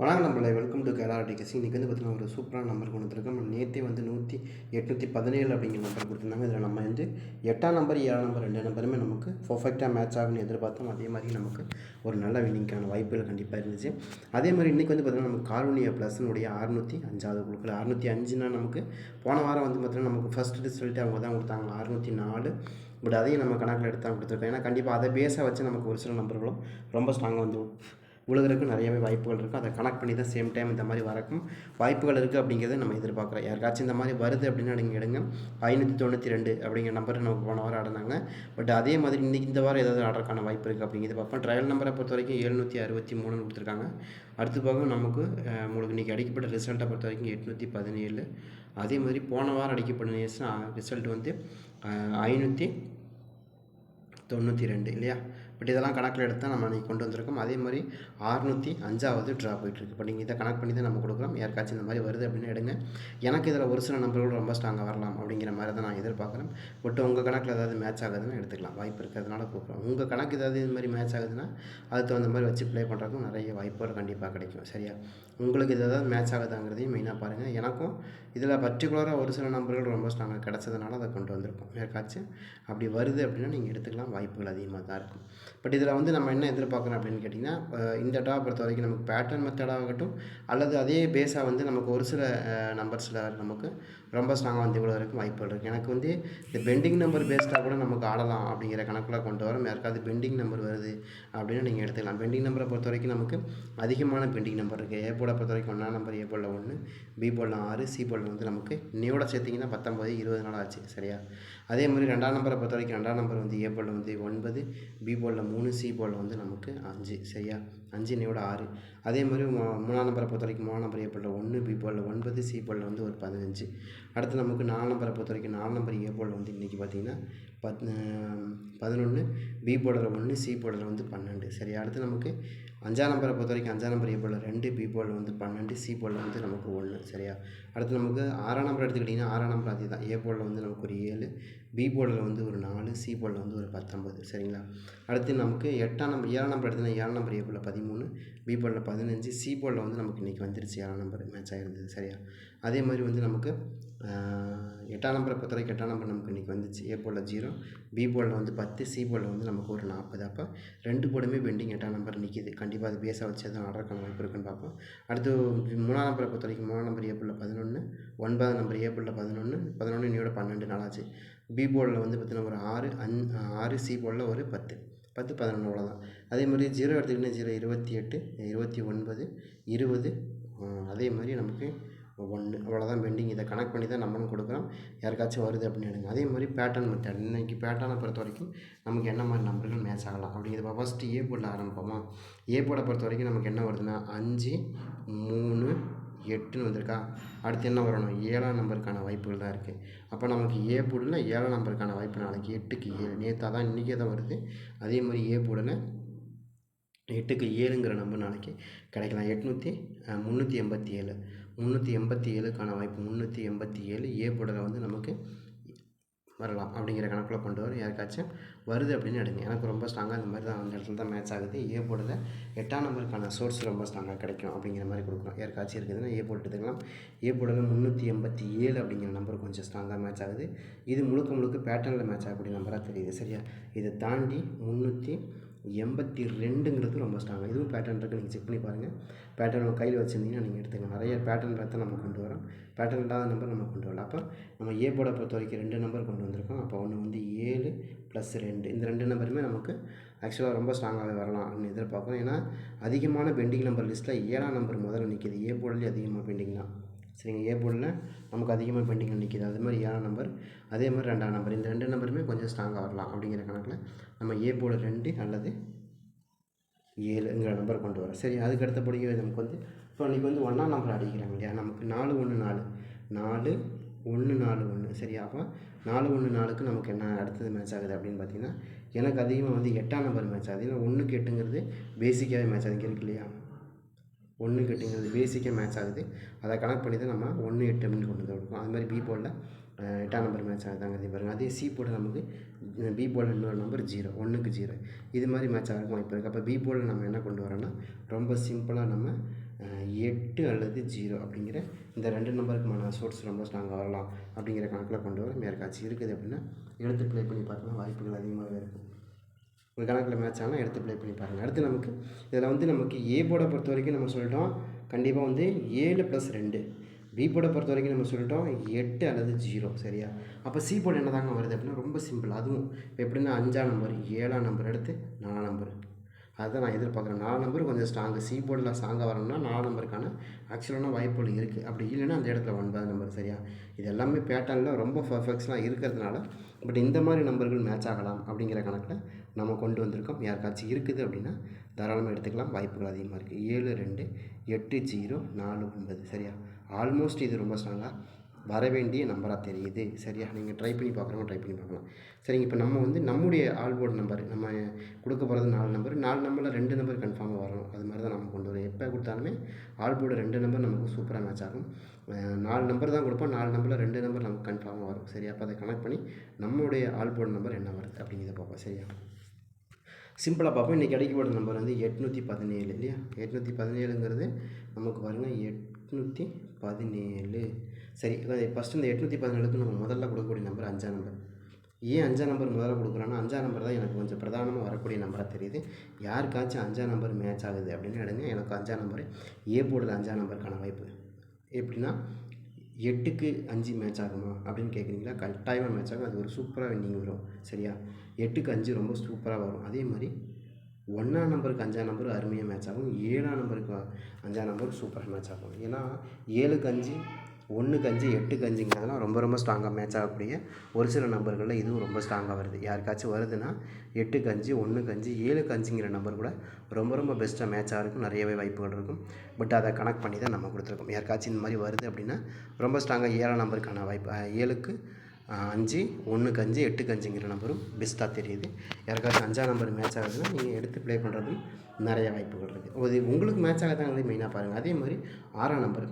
வணக்கம் நம்மளை welcome to கேலா டிகசி இன்றைக்கி வந்து பார்த்தீங்கன்னா ஒரு சூப்பரான நம்பர் கொண்டு வந்திருக்கோம். நம்ம நேற்றே வந்து நூற்றி எட்நூற்றி பதினேழு அப்படிங்கிற நம்பர் கொடுத்துருந்தாங்க. இதில் நம்ம வந்து எட்டாம் நம்பர் ஏழாம் நம்பர் ரெண்டு நம்பருமே நமக்கு பர்ஃபெக்டாக மேட்ச் ஆகும்னு எதிர்பார்த்தோம். அதே மாதிரி நமக்கு ஒரு நல்ல வின்னிங்கான வாய்ப்புகள் கண்டிப்பாக இருந்துச்சு. அதே மாதிரி இன்றைக்கி வந்து பார்த்திங்கன்னா நமக்கு கார்வனியா ப்ளஸ்னுடைய அறுநூற்றி அஞ்சாவது கொடுக்கல அறுநூற்றி அஞ்சுனா நமக்கு போன வாரம் வந்து பார்த்திங்கன்னா நமக்கு ஃபஸ்ட் ரிசல்ட்டு அவங்க தான் கொடுத்தாங்க. அறுநூற்றி நாலு. பட் அதையும் நம்ம கணக்கில் எடுத்து தான் கொடுத்துருக்கோம். ஏன்னா கண்டிப்பாக அதை பேச வச்சு நமக்கு ஒரு சில நம்பர்களும் ரொம்ப ஸ்ட்ராங்காக வந்து விழுகிறதுக்கு நிறையவே வாய்ப்புகள் இருக்குது அதை கனெக்ட் பண்ணி தான் சேம் டைம் இந்த மாதிரி வரக்கும். வாய்ப்புகள் இருக்குது அப்படிங்கிறத நம்ம எதிர்பார்க்குறோம். யாருக்காச்சும் இந்த மாதிரி வருது அப்படின்னு நீங்கள் எடுங்க. ஐநூற்றி தொண்ணூற்றி ரெண்டு அப்படிங்கிற நம்பர் நமக்கு போன வாரம் ஆடினாங்க பட் அதே மாதிரி இன்றைக்கி இந்த வாரம் ஏதாவது ஆர்டருக்கான வாய்ப்பு இருக்குது அப்படிங்கிறது பார்ப்போம். ட்ரையல் நம்பரை பொறுத்த வரைக்கும் எழுநூற்றி அறுபத்தி மூணுன்னு கொடுத்துருக்காங்க. அடுத்து போக நமக்கு உங்களுக்கு இன்றைக்கி அடிக்கப்பட்ட ரிசல்ட்டை பொறுத்த வரைக்கும் எட்நூற்றி பதினேழு. அதே மாதிரி போன வாரம் அடிக்கப்பட்ட ரிசல்ட் வந்து ஐநூற்றி தொண்ணூற்றி ரெண்டு இல்லையா? பட் இதெல்லாம் கணக்கில் எடுத்து தான் நம்ம அன்றைக்கி கொண்டு வந்திருக்கோம். அதே மாதிரி அறுநூற்றி அஞ்சாவது ட்ரா போயிட்டுருக்கு. இப்போ நீங்கள் இதை கணக்கு பண்ணி தான் நம்ம கொடுக்குறோம். யாருக்காச்சும் இந்த மாதிரி வருது அப்படின்னு எடுங்க. எனக்கு இதில் ஒரு சில நம்பர்கள் ரொம்ப ஸ்ட்ராங்காக வரலாம் அப்படிங்கிற மாதிரி தான் நான் எதிர்பார்க்குறேன். பட் உங்கள் கணக்கில் ஏதாவது மேட்ச் ஆகுதுன்னா எடுத்துக்கலாம். வாய்ப்பு இருக்கிறதுனால கூப்பிட்றோம் உங்கள் கணக்கு ஏதாவது இது மாதிரி மேட்ச் ஆகுதுன்னா அதுக்கு தகுந்த மாதிரி வச்சு ப்ளே பண்ணுறதுக்கும் நிறைய வாய்ப்புகள் கண்டிப்பாக கிடைக்கும். சரியா? உங்களுக்கு இது ஏதாவது மேட்ச் ஆகுதாங்கிறதையும் மெயினாக பாருங்கள் எனக்கும் இதில் பர்டிகுலராக ஒரு சில நம்பர்கள் ரொம்ப ஸ்ட்ராங்காக கிடச்சதுனால அதை கொண்டு வந்திருக்கோம். யாருக்காச்சும் அப்படி வருது அப்படின்னா நீங்கள் எடுத்துக்கலாம். வாய்ப்புகள் அதிகமாக தான் இருக்கும். பட் இதில் வந்து நம்ம என்ன எதிர்பார்க்குறோம் அப்படின்னு கேட்டிங்கன்னா இந்த டா பொறுத்த வரைக்கும் நமக்கு பேட்டர்ன் மெத்தடாகட்டும் அல்லது அதே பேஸாக வந்து நமக்கு ஒரு சில நம்பர்ஸில் நமக்கு ரொம்ப ஸ்ட்ராங்காக வந்து இவ்வளோ வரைக்கும் வாய்ப்புகள் இருக்குது எனக்கு வந்து இந்த பெண்டிங் நம்பர் பேஸ்டாக கூட நமக்கு ஆடலாம் அப்படிங்கிற கணக்கில் கொண்டு வரோம். யாருக்காவது பெண்டிங் நம்பர் வருது அப்படின்னு நீங்கள் எடுத்துக்கலாம். பெண்டிங் நம்பரை பொறுத்த வரைக்கும் நமக்கு அதிகமான பெண்டிங் நம்பர் இருக்குது ஏ போர்டை பொறுத்த வரைக்கும் ஒன்றாம் நம்பர் ஏ போர்டில் ஒன்று பி போர்டில் ஆறு சி போர்டில் வந்து நமக்கு நியூட சேர்த்திங்கன்னா பத்தொம்பது இருபது நாள் ஆச்சு. சரியா? அதே மாதிரி ரெண்டாம் நம்பரை பொறுத்த வரைக்கும் ரெண்டாம் நம்பர் வந்து ஏ போர்டில் வந்து ஒன்பது பி போர்டில் மூணு சி போர்டில் வந்து நமக்கு அஞ்சு. சரியா? அஞ்சு நியோட ஆறு. அதே மாதிரி மூணாம் நம்பரை பொறுத்த வரைக்கும் மூணாம் நம்பர் ஏ ஒன்று பி போர்டில் ஒன்பது சி போலில் வந்து ஒரு பதினஞ்சு. அடுத்து நமக்கு நாலு நம்பரை பொறுத்த வரைக்கும் நாலு நம்பர் ஏ வந்து இன்றைக்கி பார்த்தீங்கன்னா பத் பதினொன்று பி போர்டில் ஒன்று சி போர்டில் வந்து பன்னெண்டு. சரி அடுத்து நமக்கு அஞ்சாம் நம்பரை பொறுத்த வரைக்கும் அஞ்சாம் நம்பர் ஏ ரெண்டு பி போர்டில் வந்து பன்னெண்டு சி போல் வந்து நமக்கு ஒன்று சரியா? அடுத்து நமக்கு ஆறாம் நம்பர் எடுத்துக்கிட்டிங்கன்னா ஆறாம் நம்பர் அதே தான். ஏ வந்து நமக்கு ஒரு ஏழு பி போர்டில் வந்து ஒரு நாலு சி போலில் வந்து ஒரு பத்தொம்பது சரிங்களா? அடுத்து நமக்கு எட்டாம் நம்பர் ஏழாம் நம்பர் எடுத்தீங்கன்னா ஏழாம் நம்பர் ஏ பதிமூணு பி பதினஞ்சு சி போலில் வந்து நமக்கு இன்றைக்கி வந்துருச்சு ஏழாம் நம்பர் மேட்ச் ஆகிருந்தது சரியா? அதே மாதிரி வந்து நமக்கு எட்டாம் நம்பரை பொறுத்தவரைக்கும் எட்டாம் நம்பர் நமக்கு இன்றைக்கி வந்துச்சு. ஏ போர்டில் ஜீரோ பி போலில் வந்து பத்து சி போலில் வந்து நமக்கு ஒரு நாற்பது. அப்போ ரெண்டு போர்டுமே பெண்டிங் எட்டாம் நம்பர் நிற்கிது கண்டிப்பாக அது பேஸாக வச்சு எதுவும் ஆர்டருக்கான வாய்ப்பு இருக்குன்னு பார்ப்போம். அடுத்து மூணாம் நம்பரை பொறுத்த வரைக்கும் மூணாம் நம்பர் ஏ பதினொன்று ஒன்பதாம் நம்பர் ஏ பதினொன்று பதினொன்று இன்னையோட பன்னெண்டு நாளாச்சு. பி போலில் வந்து பார்த்தீங்கன்னா ஒரு ஆறு அஞ் ஆறு சி போலில் ஒரு பத்து. பத்து பதினொன்று அவ்வளோதான் அதே மாதிரி ஜீரோ எடுத்துக்கிட்டிங்கன்னா ஜீரோ இருபத்தி எட்டு இருபத்தி ஒன்பது இருபது. அதே மாதிரி நமக்கு ஒன்று அவ்வளோதான் பெண்டிங் இதை கனெக்ட் பண்ணி தான் நம்மளும் கொடுக்குறோம் யாருக்காச்சும் வருது அப்படின்னு எடுங்க. அதே மாதிரி பேட்டர்ன் மெத்தட் இன்றைக்கி பேட்டர்னை பொறுத்த வரைக்கும் நமக்கு என்ன மாதிரி நம்பர்கள் மேட்ச் ஆகலாம்? அப்படிங்கிறது ஃபஸ்ட்டு ஏ போர்டில் ஆரம்பிப்போமா? ஏ போர்டை பொறுத்த வரைக்கும் நமக்கு என்ன வருதுன்னா அஞ்சு மூணு எட்டுன்னு வந்திருக்கா? அடுத்து என்ன வரணும்? ஏழாம் நம்பருக்கான வாய்ப்புகள் தான் இருக்குது அப்போ நமக்கு ஏ போர்டில் ஏழாம் நம்பருக்கான வாய்ப்பு நாளைக்கு எட்டுக்கு ஏழு. நேற்றா தான் இன்றைக்கே தான் வருது. அதே மாதிரி ஏ போர்டில் எட்டுக்கு ஏழுங்கிற நம்பர் நாளைக்கு கிடைக்கலாம். எட்நூற்றி முந்நூற்றி எண்பத்தி ஏழு. முந்நூற்றி எண்பத்தி ஏழுக்கான வாய்ப்பு. முந்நூற்றி எண்பத்தி ஏழு ஏ போர்டில் வந்து நமக்கு வரலாம் அப்படிங்கிற கணக்கில் கொண்டு வரும் யாருக்காச்சும் வருது அப்படின்னு எடுங்க. எனக்கு ரொம்ப ஸ்ட்ராங்காக இந்த மாதிரி தான் அந்த இடத்துல தான் மேட்ச் ஆகுது. ஏ போர்டில் எட்டாம் நம்பருக்கான சோர்ஸ் ரொம்ப ஸ்ட்ராங்காக கிடைக்கும் அப்படிங்கிற மாதிரி கொடுக்குறோம். யாருக்காச்சும் இருக்குதுன்னா ஏ போர்டு எடுத்துக்கலாம். ஏ போர்டில் முந்நூற்றி எண்பத்தி ஏழு அப்படிங்கிற நம்பர் கொஞ்சம் ஸ்ட்ராங்காக மேட்ச் ஆகுது. இது முழுக்க முழுக்க பேட்டர்னில் மேட்ச் ஆகக்கூடிய நம்பராக தெரியுது. சரியா? இதை தாண்டி முந்நூற்றி எண்பத்தி ரெண்டுங்கிறது ரொம்ப ஸ்ட்ராங் இதுவும் பேட்டர்ன் இருக்குது நீங்கள் செக் பண்ணி பாருங்கள் பேட்டர்ன் கையில் வச்சுருந்தீங்கன்னா நீங்கள் எடுத்துக்கலாம் நிறைய பேட்டர்ன் பார்த்து நம்ம கொண்டு வரோம். பேட்டர்ன் இல்லாத நம்பர் நம்ம கொண்டு வரலாம். அப்போ நம்ம ஏ போர்டை பொறுத்த வரைக்கும் ரெண்டு நம்பர் கொண்டு வந்திருக்கோம். அப்போ ஒன்று வந்து ஏழு ப்ளஸ் ரெண்டு. இந்த ரெண்டு நம்பருமே நமக்கு ஆக்சுவலாக ரொம்ப ஸ்ட்ராங்காகவே வரலாம் அப்படின்னு எதிர்பார்க்குறோம். ஏன்னா அதிகமான பெண்டிங் நம்பர் லிஸ்ட்டில் ஏழாம் நம்பர் முதல்ல நிற்கிது ஏ போர்ட்லேயே அதிகமாக பெண்டிங் தான். சரிங்க. ஏ போர்டில் நமக்கு அதிகமாக பெண்டிங்கில் நிற்கிது அது மாதிரி ஏழாம் நம்பர் அதே மாதிரி ரெண்டாம் நம்பர் இந்த ரெண்டு நம்பருமே கொஞ்சம் ஸ்ட்ராங்காக வரலாம் அப்படிங்கிற கணக்கில் நம்ம ஏ போர்டு ரெண்டு அல்லது ஏழுங்கிற நம்பர் கொண்டு வரோம் சரி அதுக்கு அடுத்தபடி நமக்கு வந்து இப்போ இன்றைக்கி வந்து ஒன்றாம் நம்பர் அடிக்கிறாங்க இல்லையா? நமக்கு நாலு ஒன்று நாலு. நாலு ஒன்று நாலு ஒன்று சரியா அப்போ நாலு ஒன்று நாலுக்கு நமக்கு என்ன அடுத்தது மேட்ச் ஆகுது அப்படின்னு பார்த்தீங்கன்னா எனக்கு அதிகமாக வந்து எட்டாம் நம்பர் மேட்ச் ஆகுது. ஏன்னா ஒன்றுக்கு எட்டுங்கிறது பேசிக்காகவே மேட்ச் ஆகுது. இருக்கு இல்லையா? ஒன்று எட்டுங்கிறது பேசிக்காக மேட்ச் ஆகுது. அதை கனெக்ட் பண்ணி தான் நம்ம ஒன்று எட்டு அப்படின்னு கொண்டு வந்து கொடுக்கும் அது மாதிரி பி போர்டில் எட்டாம் நம்பர் மேட்ச் ஆகுதாங்க அதே பாருங்கள் அதே சி போர்டில் நமக்கு பி போர்டில் இன்னொரு நம்பர் ஜீரோ ஒன்றுக்கு ஜீரோ இது மாதிரி மேட்ச் ஆகிறதுக்கு வாய்ப்பு இருக்குது அப்போ பி போர்டில் நம்ம என்ன கொண்டு வரோன்னா ரொம்ப சிம்பிளாக நம்ம எட்டு அல்லது ஜீரோ அப்படிங்கிற இந்த ரெண்டு நம்பருக்குமான சோர்ஸ் ரொம்ப நாங்கள் வரலாம் அப்படிங்கிற கணக்கில் கொண்டு வர யாருக்காச்சும் இருக்குது அப்படின்னா எடுத்து ப்ளே பண்ணி பார்த்தோம்னா வாய்ப்புகள் அதிகமாகவே இருக்கும் ஒரு கணக்கில் மேட்ச் ஆனால் எடுத்து ப்ளே பண்ணி பாருங்கள் அடுத்து நமக்கு இதில் வந்து நமக்கு ஏ போர்டை பொறுத்த வரைக்கும் நம்ம சொல்லிட்டோம் கண்டிப்பாக வந்து ஏழு ப்ளஸ் ரெண்டு. பி போர்டை பொறுத்த வரைக்கும் நம்ம சொல்லிட்டோம் எட்டு அல்லது ஜீரோ சரியா? அப்போ சி போர்டு என்ன தாங்க வருது அப்படின்னா ரொம்ப சிம்பிள் அதுவும் இப்போ எப்படின்னா அஞ்சாம் நம்பர் ஏழாம் நம்பர் எடுத்து நாலாம் நம்பர் அதுதான் நான் எதிர்பார்க்குறேன். நாலு நம்பர் கொஞ்சம் ஸ்ட்ராங்கு சி போர்டில் ஸ்ட்ராங்காக வரணும்னா நாலு நம்பருக்கான ஆக்சுவலான வாய்ப்புகள் இருக்குது அப்படி இல்லைன்னா அந்த இடத்துல ஒன்பது நம்பர் சரியா? இது எல்லாமே பேட்டர்னில் ரொம்ப பர்ஃபெக்ட்ஸ்லாம் இருக்கிறதுனால பட் இந்த மாதிரி நம்பர்கள் மேட்ச் ஆகலாம் அப்படிங்கிற கணக்கில் நம்ம கொண்டு வந்திருக்கோம். யாருக்காச்சும் இருக்குது அப்படின்னா தாராளமாக எடுத்துக்கலாம். வாய்ப்புகள் அதிகமாக இருக்குது ஏழு ரெண்டு எட்டு ஜீரோ நாலு ஒன்பது. சரியா? ஆல்மோஸ்ட் இது ரொம்ப ஸ்ட்ராங்காக வர வேண்டிய நம்பராக தெரியுது. சரியா? நீங்கள் ட்ரை பண்ணி பார்க்குறவங்க ட்ரை பண்ணி பார்க்கலாம். சரிங்க. இப்போ நம்ம வந்து நம்முடைய ஆல்போர்டு நம்பர் நம்ம கொடுக்க போகிறது நாலு நம்பர் நாலு நம்பரில் ரெண்டு நம்பர் கன்ஃபார்மாக வரணும். அது மாதிரி தான் நம்ம கொண்டு வரோம் எப்போ கொடுத்தாலுமே ஆல்போர்டு ரெண்டு நம்பர் நமக்கு சூப்பராக மேட்ச் ஆகும். நாலு நம்பர் தான் கொடுப்போம். நாலு நம்பரில் ரெண்டு நம்பர் நமக்கு கன்ஃபார்மாக வரும். சரியா? அப்போ அதை கனெக்ட் பண்ணி நம்மளுடைய ஆல்போர்டு நம்பர் என்ன வருது அப்படிங்கிறத பார்ப்போம். சரியா? சிம்பிளாக பார்ப்போம். இன்றைக்கி கிடைக்கப்பட்ட நம்பர் வந்து எட்நூற்றி பதினேழு இல்லையா? எட்நூற்றி பதினேழுங்கிறது நமக்கு பாருங்கள் எட்நூற்றி பதினேழு. சரி ஃபஸ்ட்டு இந்த எட்நூற்றி பதினேழுக்கு நம்ம முதல்ல கொடுக்கக்கூடிய நம்பர் அஞ்சாம் நம்பர் ஏன் அஞ்சாம் நம்பர் முதல்ல கொடுக்குறோன்னா அஞ்சாம் நம்பர் தான் எனக்கு கொஞ்சம் பிரதானமாக வரக்கூடிய நம்பராக தெரியுது. யாருக்காச்சும் அஞ்சாம் நம்பர் மேட்ச் ஆகுது அப்படின்னு எடுங்க. எனக்கு அஞ்சாம் நம்பர் ஏ போர்டில் அஞ்சாம் நம்பருக்கான வாய்ப்பு. எப்படின்னா எட்டுக்கு அஞ்சு மேட்ச் ஆகுமா அப்படின்னு கேட்குறீங்களா கட்டாயமாக மேட்ச் ஆகும். அது ஒரு சூப்பராக வின்னிங் வரும். சரியா? எட்டுக்கு அஞ்சு ரொம்ப சூப்பராக வரும். அதே மாதிரி ஒன்றாம் நம்பருக்கு அஞ்சாம் நம்பர் அருமையாக மேட்ச் ஆகும். ஏழாம் நம்பருக்கு அஞ்சாம் நம்பருக்கு சூப்பராக மேட்ச் ஆகும். ஏன்னா ஏழுக்கு அஞ்சு ஒன்றுக்கு அஞ்சு எட்டுக்கு அஞ்சுங்கிறதுலாம் ரொம்ப ரொம்ப ஸ்ட்ராங்காக மேட்ச் ஆகக்கூடிய ஒரு சில நம்பர்களில் இதுவும் ரொம்ப ஸ்ட்ராங்காக வருது. யாருக்காச்சும் வருதுன்னா எட்டுக்கு அஞ்சு ஒன்றுக்கு அஞ்சு ஏழுக்கு அஞ்சுங்கிற நம்பர் கூட ரொம்ப ரொம்ப பெஸ்ட்டாக மேட்ச் ஆகிறதுக்கும் நிறையவே வாய்ப்புகள் இருக்கும். பட் அதை கனெக்ட் பண்ணி தான் நம்ம கொடுத்துருக்கோம். யாருக்காச்சும் இந்த மாதிரி வருது அப்படின்னா ரொம்ப ஸ்ட்ராங்காக ஏழாம் நம்பருக்கான வாய்ப்பு ஏழுக்கு அஞ்சு ஒன்றுக்கு அஞ்சு எட்டுக்கு அஞ்சுங்கிற நம்பரும் பெஸ்ட்டாக தெரியுது. யாருக்காச்சும் அஞ்சாம் நம்பர் மேட்ச் ஆகுதுன்னா நீங்கள் எடுத்து ப்ளே பண்ணுறதும் நிறைய வாய்ப்புகள் இருக்குது அது உங்களுக்கு மேட்ச் ஆகத்தாங்கிறது மெயினாக பாருங்கள் அதே மாதிரி ஆறாம் நம்பர்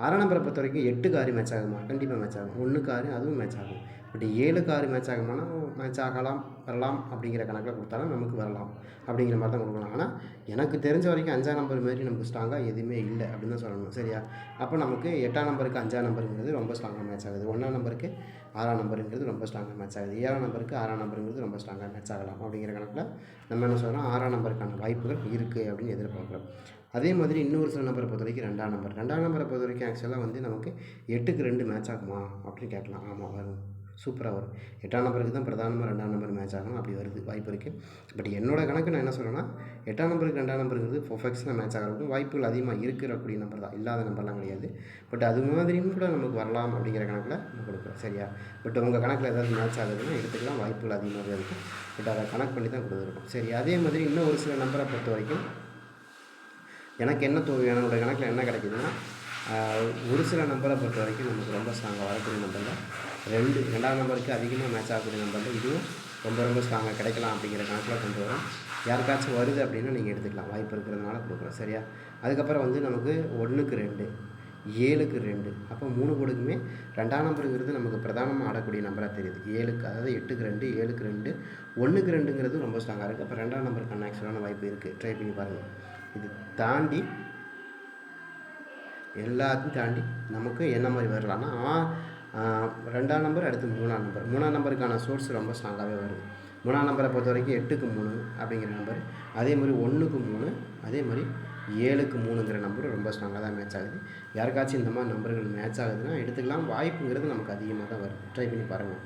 ஆறாம் நம்பரை பொறுத்த வரைக்கும் எட்டு காரி மேட்ச் ஆகுமா? கண்டிப்பாக மேட்ச் ஆகும். ஒன்று காரி அதுவும் மேட்ச் ஆகும். பட் ஏழு காரி மேட்ச் ஆகுமானா மேட்ச் ஆகலாம் வரலாம் அப்படிங்கிற கணக்கில் கொடுத்தாலும் நமக்கு வரலாம் அப்படிங்கிற மாதிரி தான் கொடுக்கலாம் ஆனால் எனக்கு தெரிஞ்ச வரைக்கும் அஞ்சாம் நம்பர் மாதிரி நமக்கு ஸ்ட்ராங்காக எதுவுமே இல்லை அப்படின்னு தான் சொல்லணும். சரியா? அப்போ நமக்கு எட்டாம் நம்பருக்கு அஞ்சாம் நம்பருங்கிறது ரொம்ப ஸ்ட்ராங்காக மேட்ச் ஆகுது. ஒன்றாம் நம்பருக்கு ஆறாம் நம்பருங்கிறது ரொம்ப ஸ்ட்ராங்காக மேட்ச் ஆகுது. ஏழாம் நம்பருக்கு ஆறாம் நம்பருங்கிறது ரொம்ப ஸ்ட்ராங்காக மேட்ச் ஆகலாம் அப்படிங்கிற கணக்கில் நம்ம என்ன சொல்கிறோம் ஆறாம் நம்பருக்கான வாய்ப்புகள் இருக்குது அப்படின்னு எதிர்பார்க்குறோம். அதே மாதிரி இன்னொரு சில நம்பரை பொறுத்த வரைக்கும் ரெண்டாம் நம்பர். ரெண்டாம் நம்பரை பொறுத்த வரைக்கும் ஆக்சுவலாக வந்து நமக்கு எட்டுக்கு ரெண்டு மேட்ச் ஆகுமா அப்படின்னு கேட்கலாம். ஆமாம் வரும் சூப்பராக வரும். எட்டாம் நம்பருக்கு தான் பிரதானமாக ரெண்டாம் நம்பர் மேட்ச் ஆகணும். அப்படி வருது வாய்ப்பு இருக்குது பட் என்னோட கணக்கு நான் என்ன சொல்கிறேன்னா எட்டாம் நம்பருக்கு ரெண்டாம் நம்பருங்கிறது பர்ஃபெக்ஷனாக மேட்ச் ஆகிறதுக்கும் வாய்ப்புகள் அதிகமாக இருக்கிறக்கூடிய நம்பர் தான். இல்லாத நம்பர்லாம் கிடையாது. பட் அது மாதிரியும் கூட நமக்கு வரலாம் அப்படிங்கிற கணக்கில் நம்ம கொடுக்குறோம். சரியா? பட் உங்கள் கணக்கில் ஏதாவது மேட்ச் ஆகுதுன்னா எடுத்துக்கலாம். வாய்ப்புகள் அதிகமாகவே இருக்கும் பட் அதை கனெக்ட் பண்ணி தான் கொடுத்துருக்கோம். சரி அதே மாதிரி இன்னும் ஒரு சில நம்பரை பொறுத்த வரைக்கும் எனக்கு என்ன தோ என்னோடய கணக்கில் என்ன கிடைக்குதுன்னா ஒரு சில நம்பரை பொறுத்த வரைக்கும் நமக்கு ரொம்ப ஸ்ட்ராங்காக வரக்கூடிய நம்பரில் ரெண்டு ரெண்டாம் நம்பருக்கு அதிகமாக மேட்ச் ஆகக்கூடிய நம்பரில் இதுவும் ரொம்ப ரொம்ப ஸ்ட்ராங்காக கிடைக்கலாம் அப்படிங்கிற கணக்கில் கொண்டு வரோம். யாருக்காச்சும் வருது அப்படின்னா நீங்கள் எடுத்துக்கலாம். வாய்ப்பு இருக்கிறதுனால கொடுக்குறோம் சரியா? அதுக்கப்புறம் வந்து நமக்கு ஒன்றுக்கு ரெண்டு ஏழுக்கு ரெண்டு. அப்போ மூணு கோடுக்குமே ரெண்டாம் நம்பருங்கிறது நமக்கு பிரதானமாக ஆடக்கூடிய நம்பராக தெரியுது. ஏழுக்கு அதாவது எட்டுக்கு ரெண்டு ஏழுக்கு ரெண்டு ஒன்றுக்கு ரெண்டுங்கிறது ரொம்ப ஸ்ட்ராங்காக இருக்குது அப்போ ரெண்டாம் நம்பருக்கான ஆக்சுவலான வாய்ப்பு இருக்குது ட்ரை பண்ணி பாருங்கள் இது தாண்டி எல்லாத்தையும் தாண்டி நமக்கு என்ன மாதிரி வரலாம்னா ரெண்டாம் நம்பர் அடுத்து மூணாம் நம்பர் மூணாம் நம்பருக்கான சோர்ஸ் ரொம்ப ஸ்ட்ராங்காகவே வருது. மூணாம் நம்பரை பொறுத்த வரைக்கும் எட்டுக்கு மூணு அப்படிங்கிற நம்பர் அதே மாதிரி ஒன்றுக்கு மூணு அதே மாதிரி ஏழுக்கு மூணுங்கிற நம்பர் ரொம்ப ஸ்ட்ராங்காக தான் மேட்ச் ஆகுது. யாருக்காச்சும் இந்த மாதிரி நம்பர்கள் மேட்ச் ஆகுதுன்னா எடுத்துக்கலாம். வாய்ப்புங்கிறது நமக்கு அதிகமாக தான் வருது. ட்ரை பண்ணி பாருங்கள்